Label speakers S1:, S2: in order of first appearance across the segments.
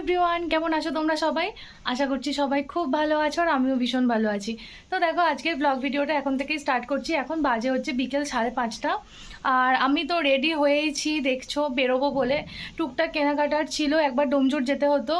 S1: Everyone কেমন আছো তোমরা সবাই? আশা করছি সবাই খুব ভালো আছো আর আমিও ভীষণ ভালো আছি। তো দেখো, আজকের ব্লগ ভিডিওটা এখন থেকেই স্টার্ট করছি। এখন বাজে হচ্ছে বিকেল সাড়ে পাঁচটা। আর আমি তো রেডি হয়েইছি, দেখছ, বেরোবো বলে। টুকটাক কেনাকাটার ছিল, একবার ডোমজুর যেতে হতো।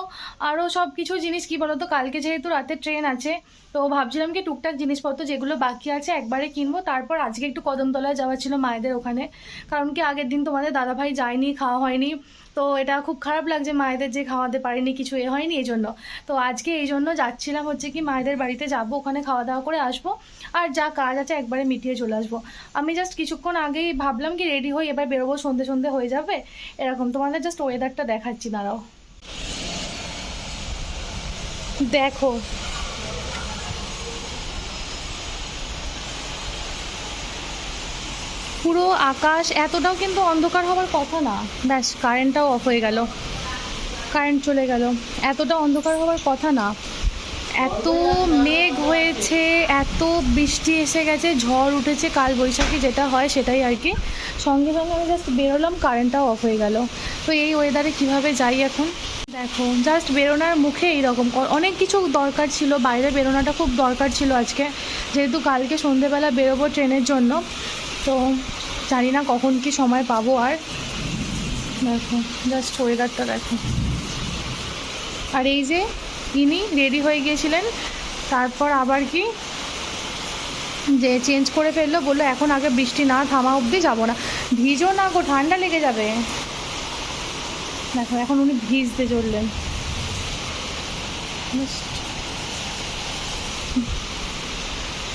S1: আরও সব কিছু জিনিস, কি বলতো, কালকে যেহেতু রাতে ট্রেন আছে, তো ভাবছিলাম কি টুকটাক জিনিসপত্র যেগুলো বাকি আছে একবারে কিনবো। তারপর আজকে একটু কদমতলায় যাওয়া ছিল মায়েদের ওখানে। কারণ কি, আগের দিন তোমাদের দাদাভাই যায়নি, খাওয়া হয়নি। তো এটা খুব খারাপ লাগছে মায়েদের যে খাওয়াতে পারিনি, কিছু এ হয়নি এই জন্য তো আজকে এই জন্য যাচ্ছিলাম হচ্ছে কি, মায়েদের বাড়িতে যাব, ওখানে খাওয়া দাওয়া করে আসব। আর যা কাজ আছে একবারে মিটিয়ে চলে আসব। আমি জাস্ট কিছুক্ষণ আগেই ভাবলাম কি রেডি হই, এবার বেরোবো, সন্ধে সন্ধে হয়ে যাবে। এরকম তোমাদের জাস্ট ওয়েদারটা দেখাচ্ছি, দাঁড়াও। দেখো। পুরো আকাশ, এতটাও কিন্তু অন্ধকার হওয়ার কথা না। ব্যাস কারেন্টটাও অফ হয়ে গেল। কারেন্ট চলে গেল। এতটা অন্ধকার হওয়ার কথা না। এত মেঘ হয়েছে, এত বৃষ্টি এসে গেছে, ঝড় উঠেছে কাল বৈশাখী যেটা হয় সেটাই আর কি। সঙ্গে সঙ্গে আমি জাস্ট বেরোলাম কারেন্টটাও অফ হয়ে গেল। তো এই ওয়েদারে কীভাবে যাই এখন? দেখো জাস্ট বেরোনোর মুখে এইরকম। অনেক কিছু দরকার ছিল, বাইরে বেরোনোটা খুব দরকার ছিল আজকে। যেহেতু কালকে সন্ধেবেলা বেরোবো ট্রেনের জন্য, তো জানি না কখন কি সময় পাবো আর। দেখো জাস্ট ওয়েদারটা দেখো। আর এই যে ইনি রেডি হয়ে গিয়েছিলেন। তারপর আবার কি যে চেঞ্জ করে ফেলল, বলল, এখন আগে বৃষ্টি না থামা অবধি যাব না। ভিজো না গো, ঠান্ডা লেগে যাবে। দেখো, এখন উনি ভিজতে চললেন।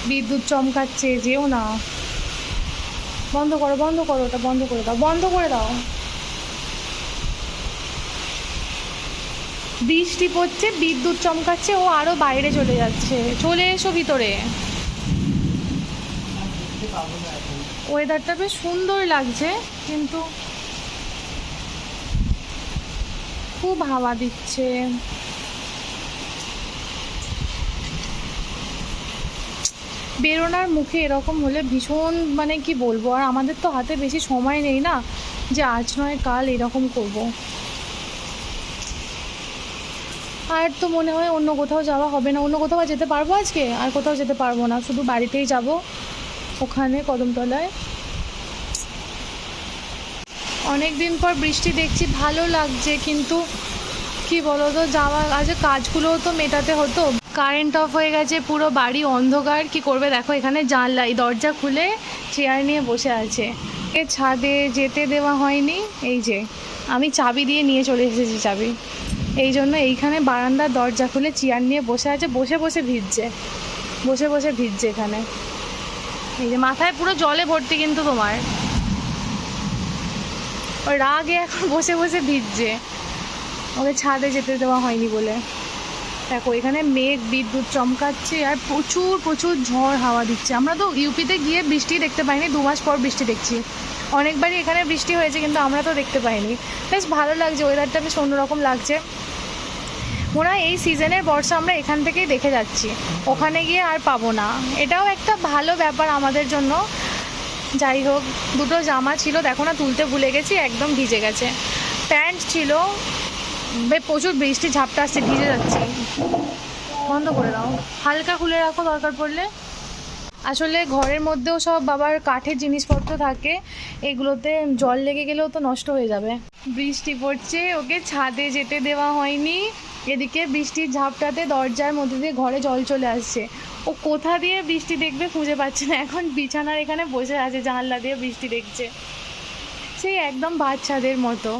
S1: বিদ্যুৎ চমকাচ্ছে, যেও না। বন্ধ করো বন্ধ করো, ওটা বন্ধ করে দাও, বন্ধ করে দাও। বৃষ্টি পড়ছে, বিদ্যুৎ চমকাচ্ছে ও আরও বাইরে চলে যাচ্ছে। চলে এসো ভিতরে। ওয়েদারটা বেশ সুন্দর লাগছে, কিন্তু খুব হাওয়া দিচ্ছে। বেরোনার মুখে এরকম হলে ভীষণ মানে কি বলব, আর আমাদের তো হাতে বেশি সময় নেই না, যে আজ নয়, কাল এরকম করব। আর তো মনে হয় অন্য কোথাও যাওয়া হবে না। অন্য কোথাও যেতে পারব আজকে? আর কোথাও যেতে পারব না। শুধু বাড়িতেই যাব ওখানে কদমতলায়। অনেক দিন পর বৃষ্টি দেখছি, ভালো লাগছে, কিন্তু কি বলো তো যাওয়া আজ কাজগুলোও তো মেটাতে হতো। কারেন্ট অফ হয়ে গেছে, পুরো বাড়ি অন্ধকার। কি করবে? দেখো এখানে জানলা, এই দরজা খুলে চেয়ার নিয়ে বসে আছে। এ ছাদে যেতে দেওয়া হয়নি, এই যে। আমি চাবি দিয়ে নিয়ে চলে এসেছি, চাবি। এই জন্য এইখানে বারান্দার দরজা খুলে চেয়ার নিয়ে বসে আছে, বসে বসে ভিজছে। বসে বসে ভিজছে এখানে। এই যে মাথায় পুরো জলে ভর্তি কিন্তু তোমার। ওই রাগে এখন বসে বসে ভিজছে। ওকে ছাদে যেতে দেওয়া হয়নি বলে। দেখো, এখানে মেঘ, বিদ্যুৎ চমকাচ্ছে আর প্রচুর প্রচুর ঝড় হাওয়া দিচ্ছে। আমরা তো ইউপিতে গিয়ে বৃষ্টি দেখতে পাইনি, দু মাস পর বৃষ্টি দেখছি। অনেকবারই এখানে বৃষ্টি হয়েছে, কিন্তু আমরা তো দেখতে পাইনি। বেশ ভালো লাগছে ওয়েদারটা বেশ অন্যরকম লাগছে। মনে হয় এই সিজনের বর্ষা আমরা এখান থেকেই দেখে যাচ্ছি। ওখানে গিয়ে আর পাবো না। এটাও একটা ভালো ব্যাপার আমাদের জন্য। যাই হোক, দুটো জামা ছিল, দেখো না, তুলতে ভুলে গেছি, একদম ভিজে গেছে। প্যান্ট ছিল প্রচুর বৃষ্টি, ঝাপটা আসছে, ভিজে যাচ্ছে। বন্ধ করে দাও। হালকা খুলে রাখো, দরকার পড়লে। আসলে ঘরের মধ্যেও সব বাবার কাঠের জিনিসপত্র থাকে, এগুলোতে জল লেগে গেলেও তো নষ্ট হয়ে যাবে। বৃষ্টি পড়ছে, ওকে ছাদে যেতে দেওয়া হয়নি। এদিকে বৃষ্টির ঝাপটাতে দরজার মধ্যে দিয়ে ঘরে জল চলে আসছে। ও কোথা দিয়ে বৃষ্টি দেখবে খুঁজে পাচ্ছে না। এখন বিছানার এখানে বসে আছে, জানলা দিয়ে বৃষ্টি দেখছে। সেই একদম বাচ্চাদের মতো।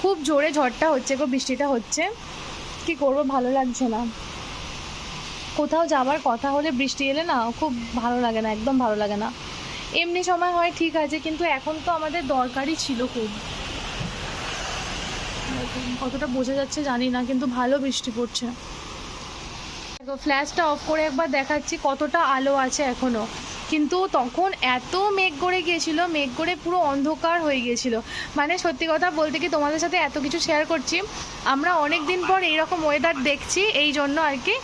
S1: খুব জোরে ঝড়টা হচ্ছে গো, বৃষ্টিটা হচ্ছে। কি করব, ভালো লাগছে না। কোথাও যাওয়ার কথা হলে বৃষ্টি এলে না খুব ভালো লাগে না, একদম ভালো লাগে না। এমনি সময় হয় ঠিক আছে, কিন্তু এখন তো আমাদের দরকারই ছিল খুব। কতটা বোঝা যাচ্ছে জানি না, কিন্তু ভালো বৃষ্টি পড়ছে। ফ্ল্যাশটা অফ করে একবার দেখাচ্ছি কতটা আলো আছে এখনও। কিন্তু তখন এত মেঘ করে গিয়েছিল, মেঘ করে পুরো অন্ধকার হয়ে গিয়েছিল। মানে সত্যি কথা বলতে কি তোমাদের সাথে এত কিছু শেয়ার করছি, আমরা অনেক দিন পর এইরকম ওয়েদার দেখছি, এই জন্য আর কি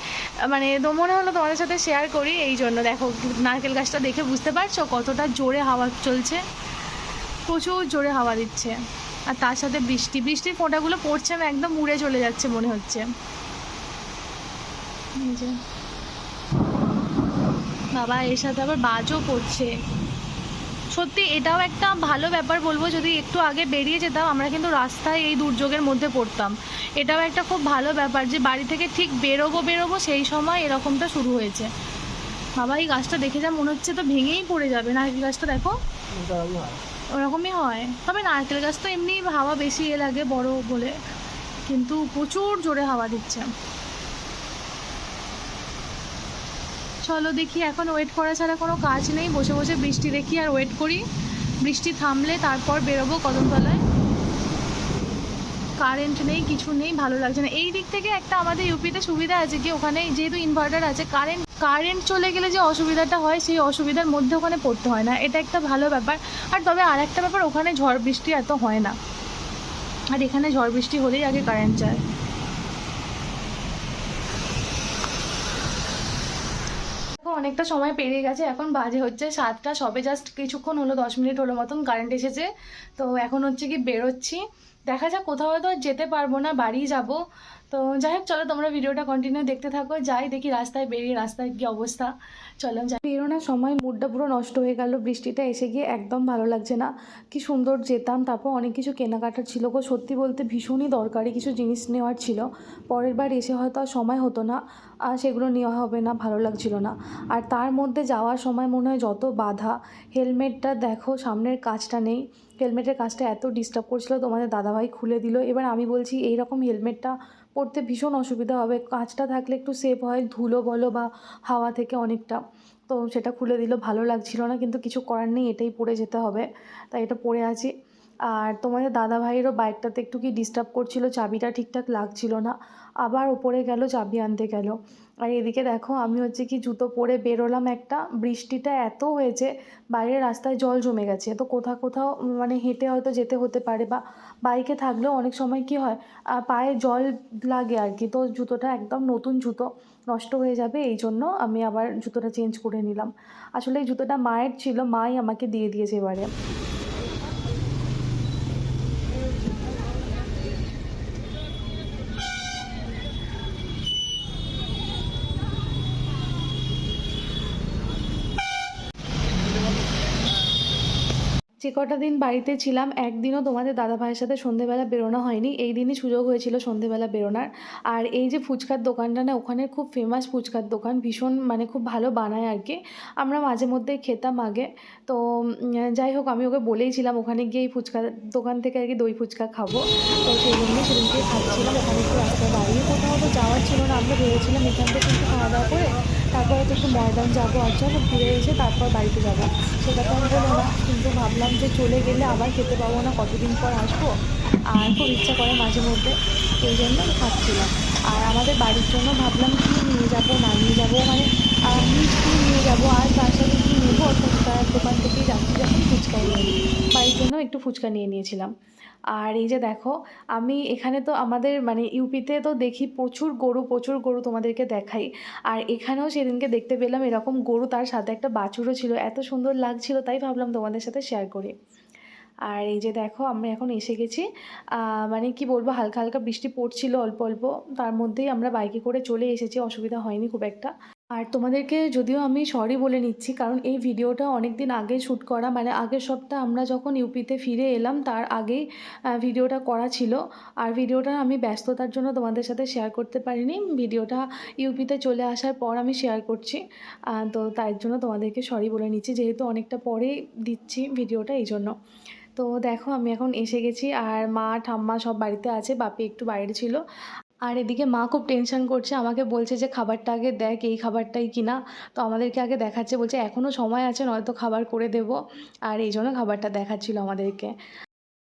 S1: মানে মনে হলো তোমাদের সাথে শেয়ার করি, এই জন্য দেখো নারকেল গাছটা দেখে বুঝতে পারছ কতটা জোরে হাওয়া চলছে। প্রচুর জোরে হাওয়া দিচ্ছে। আর তার সাথে বৃষ্টি, বৃষ্টির ফোঁটাগুলো পড়ছে একদম উড়ে চলে যাচ্ছে মনে হচ্ছে। বাবা এর সাথে আবার বাজও পড়ছে সত্যি, এটাও একটা ভালো ব্যাপার বলব, যদি একটু আগে বেরিয়ে যেতাম, আমরা কিন্তু রাস্তায় এই দুর্যোগের মধ্যে পড়তাম। এটাও একটা খুব ভালো ব্যাপার যে, বাড়ি থেকে ঠিক বেরোবো বেরোবো, সেই সময় এরকমটা শুরু হয়েছে। বাবা, এই গাছটা দেখে যা মনে হচ্ছে তো ভেঙেই পড়ে যাবে। নারকেল গাছটা দেখো। ওরকমই হয়। তবে নারকেল গাছ তো এমনি হাওয়া বেশি এ লাগে বড় বলে। কিন্তু প্রচুর জোরে হাওয়া দিচ্ছে। চলো দেখি, এখন ওয়েট করা ছাড়া কোনো কাজ নেই। বসে বসে বৃষ্টি দেখি আর ওয়েট করি। বৃষ্টি থামলে তারপর বেরোবো কদমতলায়। কারেন্ট নেই, কিছু নেই, ভালো লাগছে না। এই দিক থেকে একটা আমাদের ইউপিতে সুবিধা আছে কি? ওখানে যেহেতু ইনভার্টার আছে কারেন্ট কারেন্ট চলে গেলে যে অসুবিধাটা হয়, সেই অসুবিধার মধ্যে ওখানে পড়তে হয় না। এটা একটা ভালো ব্যাপার। আর তবে আর একটা ব্যাপার, ওখানে ঝড় বৃষ্টি এত হয় না। আর এখানে ঝড় বৃষ্টি হলেই আগে কারেন্ট যায়। অনেকটা সময় পেরিয়ে গেছে, এখন বাজে হচ্ছে সাতটা, সবে জাস্ট কিছুক্ষণ হলো, দশ মিনিট হলো মতন কারেন্ট এসেছে। তো এখন হচ্ছে কি বেরোচ্ছি। দেখা যাক কোথাও তো যেতে পারব না, বাড়ি যাব। তো যাই হোক চলো তোমরা ভিডিওটা কন্টিনিউ দেখতে থাকো। যাই দেখি রাস্তায় বেরিয়ে রাস্তায় কি অবস্থা। চলো যাই। বেরোনোর সময় মুডটা পুরো নষ্ট হয়ে গেল, বৃষ্টিটা এসে গিয়ে একদম ভালো লাগছে না। কি সুন্দর যেতাম, তারপর অনেক কিছু কেনাকাটার ছিল গো। সত্যি বলতে ভীষণই দরকারি কিছু জিনিস নেওয়ার ছিল। পরের বার এসে হয়তো আর সময় হতো না, আর সেগুলো নেওয়া হবে না, ভালো লাগছিল না। আর তার মধ্যে যাওয়ার সময় মনে হয় যত বাধা, হেলমেটটা দেখো সামনের কাজটা নেই। হেলমেটের কাজটা এত ডিস্টার্ব করছিল, তোমাদের দাদাভাই খুলে দিল। এবার আমি বলছি এই রকম হেলমেটটা পরতে ভীষণ অসুবিধা হবে। কাঁচটা থাকলে একটু সেফ হয়, ধুলো বলো বা হাওয়া থেকে অনেকটা। তো সেটা খুলে দিল, ভালো লাগছিল না, কিন্তু কিছু করার নেই, এটাই পড়ে যেতে হবে। তাই এটা পড়ে আছি। আর তোমাদের দাদা ভাইয়েরও বাইকটাতে একটু কি ডিস্টার্ব করছিল, চাবিটা ঠিকঠাক লাগছিল না। আবার ওপরে গেল, চাবি আনতে গেল। আর এদিকে দেখো, আমি হচ্ছে কি জুতো পরে বেরোলাম একটা, বৃষ্টিটা এত হয়েছে, বাইরের রাস্তায় জল জমে গেছে। তো কোথাও কোথাও মানে হেঁটে হয়তো যেতে হতে পারে বা বাইকে থাকলেও অনেক সময় কি হয় পায়ে জল লাগে আর কি। তো জুতোটা একদম নতুন জুতো, নষ্ট হয়ে যাবে, এই জন্য আমি আবার জুতোটা চেঞ্জ করে নিলাম। আসলে এই জুতোটা মায়ের ছিল, মাই আমাকে দিয়ে দিয়েছে এবারে। যে কটা দিন বাড়িতে ছিলাম, একদিনও তোমাদের দাদা ভাইয়ের সাথে সন্ধেবেলা বেরোনো হয়নি। এই দিনই সুযোগ হয়েছিল সন্ধেবেলা বেরোনার। আর এই যে ফুচকার দোকানটা না, ওখানে খুব ফেমাস ফুচকার দোকান, ভীষণ মানে খুব ভালো বানায় আর কি। আমরা মাঝে মধ্যে খেতাম আগে। তো যাই হোক, আমি ওকে বলেইছিলাম ওখানে গিয়ে এই ফুচকার দোকান থেকে আর কি দই ফুচকা খাব। তো সেই জন্যই সেদিনকে খাচ্ছিলাম ওখানে একটু রাস্তায় বাইরে কোথাও তো যাওয়ার ছিল না। আমরা ভেবেছিলাম এখান থেকে একটু খাওয়া দাওয়া করে তারপর তো একটু ময়দান যাব চলো ঘুরে এসে তারপর বাড়িতে যাব। সেটা তো আমি বলো না, কিন্তু ভাবলাম যে চলে গেলে আবার খেতে পাবো না, কতদিন পর আসব? আর খুব ইচ্ছা করে মাঝে মধ্যে, এই জন্য খাচ্ছিলাম। আর আমাদের বাড়ির জন্য ভাবলাম কী নিয়ে যাব, না নিয়ে যাব মানে আমি মিষ্টি নিয়ে যাব, আর তার সাথে কী নেব ফুচকার দোকান থেকেই যাচ্ছি, যখন ফুচকাই নিই। বাড়ির জন্য একটু ফুচকা নিয়ে নিয়েছিলাম। আর এই যে দেখো, আমি এখানে তো আমাদের মানে ইউপিতে তো দেখি প্রচুর গরু প্রচুর গরু তোমাদেরকে দেখাই। আর এখানেও সেদিনকে দেখতে পেলাম এরকম গরু, তার সাথে একটা বাছুরও ছিল। এত সুন্দর লাগছিল, তাই ভাবলাম তোমাদের সাথে শেয়ার করি। আর এই যে দেখো, আমরা এখন এসে গেছি। মানে কি বলব, হালকা হালকা বৃষ্টি পড়ছিল অল্প অল্প। তার মধ্যেই আমরা বাইকে করে চলে এসেছি, অসুবিধা হয়নি খুব একটা। আর তোমাদেরকে যদিও আমি সরি বলে নিচ্ছি, কারণ এই ভিডিওটা অনেক দিন আগে শ্যুট করা মানে আগের সপ্তাহ আমরা যখন ইউপিতে ফিরে এলাম, তার আগেই ভিডিওটা করা ছিল। আর ভিডিওটা আমি ব্যস্ততার জন্য তোমাদের সাথে শেয়ার করতে পারিনি। ভিডিওটা ইউপিতে চলে আসার পর আমি শেয়ার করছি। তো তাই জন্য তোমাদেরকে সরি বলে নিচ্ছি, যেহেতু অনেকটা পরে দিচ্ছি ভিডিওটা এই জন্য। তো দেখো, আমি এখন এসে গেছি, আর মা, ঠাম্মা সব বাড়িতে আছে, বাপি একটু বাইরে ছিল। আর এদিকে মা খুব টেনশন করছে আমাকে বলছে যে খাবারটা আগে দেখ এই খাবারটাই কিনা। তো আমাদেরকে আগে দেখাচ্ছে বলছে এখনও সময় আছে নয়তো খাবার করে দেব। আর এই জন্য খাবারটা দেখাচ্ছিল আমাদেরকে।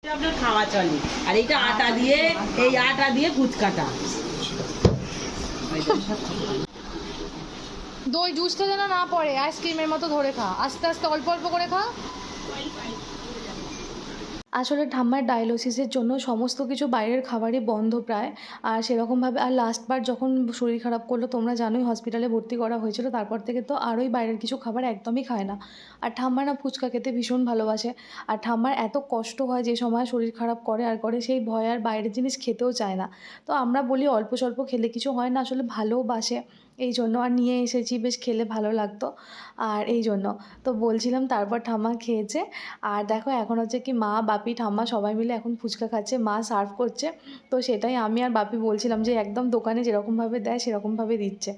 S2: আপনার খাওয়া চলে আর এইটা আটা দিয়ে এই আটা দিয়ে ফুচকাটা
S1: দই জুসটা যেন না পড়ে আইসক্রিমের মতো ধরে খা। আস্তে আস্তে অল্প অল্প করে খা। আসলে ঠাম্মার ডায়ালিসিসের জন্য সমস্ত কিছু বাইরের খাবারই বন্ধ প্রায়। আর সেরকমভাবে আর লাস্টবার যখন শরীর খারাপ করল, তোমরা জানোই হসপিটালে ভর্তি করা হয়েছিল, তারপর থেকে তো আরোই বাইরের কিছু খাবার একদমই খায় না। আর ঠাম্মা না ফুচকা খেতে ভীষণ ভালোবাসে। আর ঠাম্মার এত কষ্ট হয় যে সময় শরীর খারাপ করে আর করে, সেই ভয় আর বাইরের জিনিস খেতেও চায় না। তো আমরা বলি অল্প স্বল্প খেলে কিছু হয় না, আসলে ভালোবাসে এই জন্য আর নিয়ে এসেছি, বেশ খেলে ভালো লাগতো। আর এই জন্য তো বলছিলাম তারপর ঠাম্মা খেয়েছে। আর দেখো এখন হচ্ছে কি মা, বাপি, ঠাম্মা সবাই মিলে এখন ফুচকা খাচ্ছে, মা সার্ভ করছে। তো সেটাই আমি আর বাপি বলছিলাম যে একদম দোকানে যেরকমভাবে দেয় সেরকমভাবে দিচ্ছে।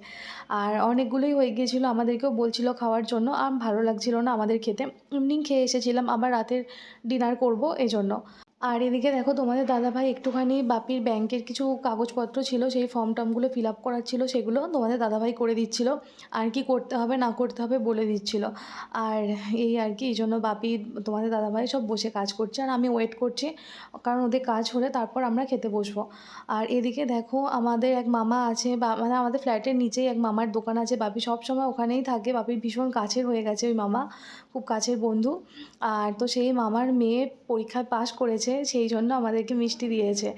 S1: আর অনেকগুলোই হয়ে গিয়েছিল, আমাদেরকেও বলছিল খাওয়ার জন্য। আর ভালো লাগছিল না আমাদের খেতে। এমনি খেয়ে এসেছিলাম, আবার রাতের ডিনার করব এই জন্য আর এদিকে দেখো তোমাদের দাদাভাই একটুখানি বাপির ব্যাংকের কিছু কাগজপত্র ছিল, সেই ফর্ম টর্মগুলো ফিল আপ করার ছিল, সেগুলো তোমাদের দাদাভাই করে দিচ্ছিল। আর কি করতে হবে, না করতে হবে বলে দিচ্ছিল। আর এই আর কি, এই জন্য বাপি তোমাদের দাদাভাই সব বসে কাজ করছে, আর আমি ওয়েট করছি, কারণ ওদের কাজ হলে তারপর আমরা খেতে বসবো। আর এদিকে দেখো আমাদের এক মামা আছে, বা মানে আমাদের ফ্ল্যাটের নিচেই এক মামার দোকান আছে, বাপি সব সময় ওখানেই থাকে, বাপির ভীষণ কাছের হয়ে গেছে ওই মামা, খুব কাছের বন্ধু। আর তো সেই মামার মেয়ে পরীক্ষায় পাশ করেছে সেই জন্য আমাদেরকে মিষ্টি দিয়েছে।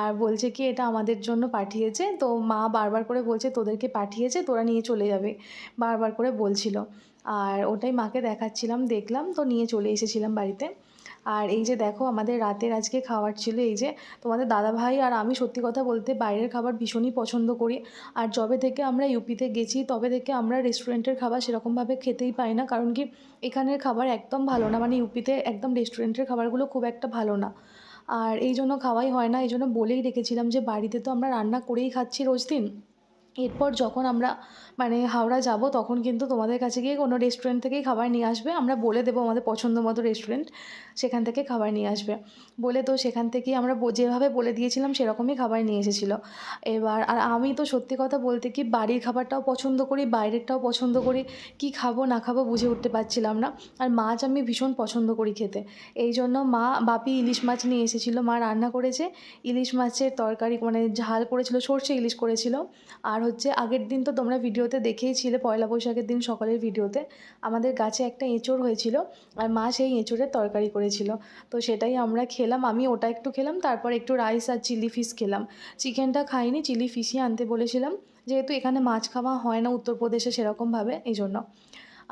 S1: আর বলছে কি, এটা আমাদের জন্য পাঠিয়েছে। তো মা বারবার করে বলছে, তোদেরকে পাঠিয়েছে, তোরা নিয়ে চলে যাবে। বারবার করে বলছিল। আর ওটাই মাকে দেখাচ্ছিলাম, দেখলাম, তো নিয়ে চলে এসেছিলাম বাড়িতে। আর এই যে দেখো আমাদের রাতের আজকে খাবার ছিল, এই যে তোমাদের দাদা ভাই আর আমি সত্যি কথা বলতে বাইরের খাবার ভীষণই পছন্দ করি। আর যবে থেকে আমরা ইউপিতে গেছি, তবে থেকে আমরা রেস্টুরেন্টের খাবার সেরকমভাবে খেতেই পাই না, কারণ কি এখানের খাবার একদম ভালো না মানে ইউপিতে একদম রেস্টুরেন্টের খাবারগুলো খুব একটা ভালো না। আর এই জন্য খাওয়াই হয় না, এই জন্য বলেই রেখেছিলাম যে বাড়িতে তো আমরা রান্না করেই খাচ্ছি রোজ দিন। এরপর যখন আমরা মানে হাওড়া যাব, তখন কিন্তু তোমাদের কাছে গিয়ে কোনো রেস্টুরেন্ট থেকেই খাবার নিয়ে আসবে। আমরা বলে দেবো আমাদের পছন্দ মতো রেস্টুরেন্ট সেখান থেকে খাবার নিয়ে আসবে। বলে তো সেখান থেকেই আমরা যেভাবে বলে দিয়েছিলাম, সেরকমই খাবার নিয়ে এসেছিল। এবার, আর আমি তো সত্যি কথা বলতে কি, বাড়ির খাবারটাও পছন্দ করি, বাইরেরটাও পছন্দ করি, কি খাব, না খাব বুঝে উঠতে পারছিলাম না। আর মাছ আমি ভীষণ পছন্দ করি খেতে। এই জন্য মা, বাপি ইলিশ মাছ নিয়ে এসেছিল। মা রান্না করেছে। ইলিশ মাছের তরকারি মানে ঝাল করেছিল, সর্ষে ইলিশ করেছিল। আর হচ্ছে আগের দিন তো তোমরা ভিডিওতে দেখেইছিলে পয়লা বৈশাখের দিন সকালের ভিডিওতে, আমাদের গাছে একটা এঁচড় হয়েছিল আর মা সেই এঁচড়ের তরকারি করেছিল। তো সেটাই আমরা খেলাম, আমি ওটা একটু খেলাম, তারপর একটু রাইস আর চিলি ফিশ খেলাম। চিকেনটা খাইনি চিলি ফিশই আনতে বলেছিলাম, যেহেতু এখানে মাছ খাওয়া হয় না উত্তরপ্রদেশে সেরকমভাবে এই জন্য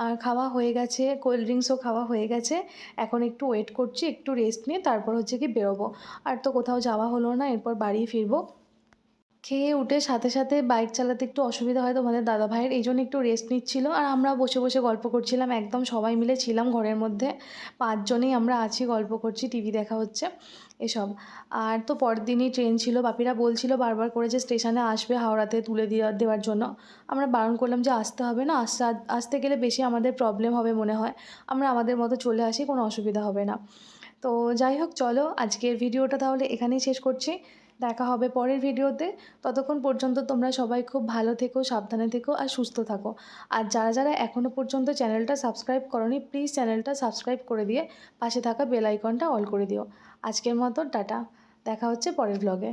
S1: আর খাওয়া হয়ে গেছে কোল্ড ড্রিঙ্কসও খাওয়া হয়ে গেছে, এখন একটু ওয়েট করছি, একটু রেস্ট নিয়ে তারপর হচ্ছে কি বেরোবো। আর তো কোথাও যাওয়া হলো না, এরপর বাড়ি ফিরবো। খেয়ে উঠে সাথে সাথে বাইক চালাতে একটু অসুবিধা হয় তোমাদের দাদা ভাইয়ের এই জন্য একটু রেস্ট নিচ্ছিল। আর আমরা বসে বসে গল্প করছিলাম, একদম সবাই মিলে ছিলাম ঘরের মধ্যে। পাঁচজনেই আমরা আছি, গল্প করছি টিভি দেখা হচ্ছে, এসব। আর তো পরের দিনই ট্রেন ছিল, বাপিরা বলছিল বারবার করে যে স্টেশনে আসবে হাওড়াতে তুলে দেওয়া দেওয়ার জন্য। আমরা বারণ করলাম যে আসতে হবে না, আসতে আসতে গেলে বেশি আমাদের প্রবলেম হবে মনে হয়। আমরা আমাদের মতো চলে আসি, কোনো অসুবিধা হবে না। তো যাই হোক, চলো আজকের ভিডিওটা তাহলে এখানেই শেষ করছি। দেখা হবে পরের ভিডিওতে। ততক্ষণ পর্যন্ত তোমরা সবাই খুব ভালো থেকো, সাবধানে থেকো আর সুস্থ থাকো। আর যারা যারা এখনও পর্যন্ত চ্যানেলটা সাবস্ক্রাইব করনি, প্লিজ চ্যানেলটা সাবস্ক্রাইব করে দিয়ে পাশে থাকা বেল আইকনটা অল করে দিও। আজকের মতো, টাটা। দেখা হচ্ছে পরের ব্লগে